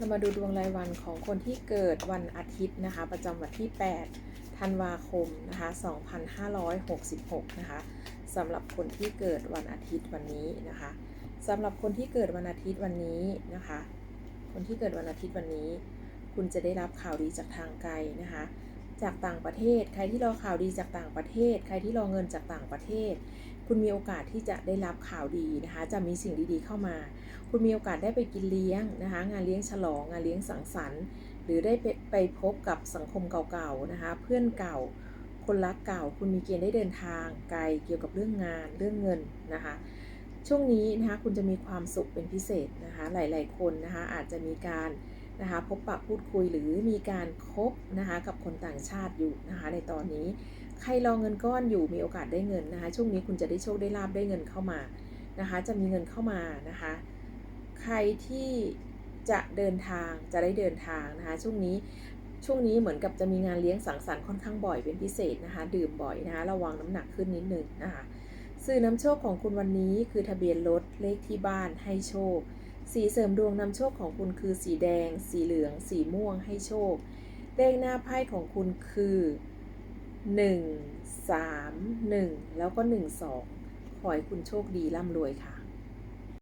เรามาดูดวงรายวันของคนที่เกิดวันอาทิตย์นะคะ ประจำวันที่ 8 ธันวาคมนะคะ 2566 นะคะสำหรับคนที่เกิดวันอาทิตย์วันนี้นะคะสำหรับคนที่เกิดวันอาทิตย์วันนี้นะคะ คนที่เกิดวันอาทิตย์วันนี้ คุณจะได้รับข่าวดีจากทางไกลนะคะ จากต่างประเทศ ใครที่รอข่าวดีจากต่างประเทศ ใครที่รอเงินจากต่างประเทศ คุณมีโอกาสที่จะได้รับข่าวดีนะคะ จะมีสิ่งดีๆเข้ามา คุณมีโอกาสได้ไปกินเลี้ยงนะคะ งานเลี้ยงฉลอง งานเลี้ยงสังสรรค์ หรือได้ไปไปพบกับสังคมเก่าๆนะคะ เพื่อนเก่า คนรักเก่า คุณมีเกณฑ์ได้เดินทางไกลเกี่ยวกับเรื่องงาน เรื่องเงินนะคะช่วงนี้นะคะคุณจะมีความสุขเป็นพิเศษนะคะหลาย ๆ คนนะคะอาจจะมีการ นะคะพบปะพูดคุยหรือมีการคบนะคะกับคนต่างชาติอยู่นะคะในตอนนี้ ใครรอเงินก้อนอยู่มีโอกาสได้เงินนะคะช่วงนี้คุณจะได้โชคได้ลาบได้เงินเข้ามานะคะจะมีเงินเข้ามานะคะใครที่จะเดินทางจะได้เดินทางนะคะช่วงนี้ช่วงนี้เหมือนกับจะมีงานเลี้ยงสังสรรค์ค่อนข้างบ่อยเป็นพิเศษนะคะดื่มบ่อยนะคะระวังน้ำหนักขึ้นนิดนึงนะคะสื่อน้ำโชคของคุณวันนี้คือทะเบียนรถเลขที่บ้านให้โชค สีเสริมดวงนำโชคของคุณคือสีแดง สีเหลือง สีม่วงให้โชค เลขหน้าไพ่ของคุณคือ 1 3 1 แล้วก็ 1 2 ขอให้คุณโชคดีร่ำรวยค่ะ